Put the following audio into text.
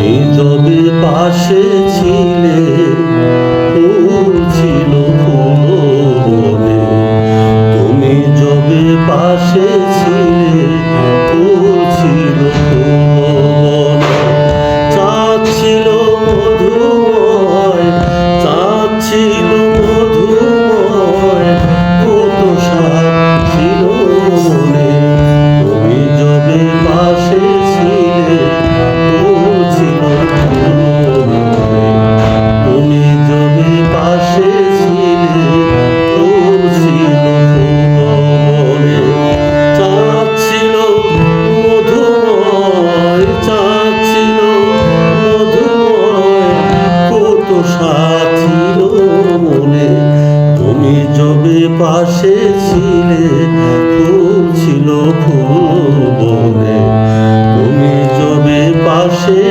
তুমি যবে পাশে ছিলে ছিল তুমি যবে পাশে সাথিল মনে তুমি যবে পাশে ছিলে ফুল ছিল ফুল বনে। তুমি যবে পাশে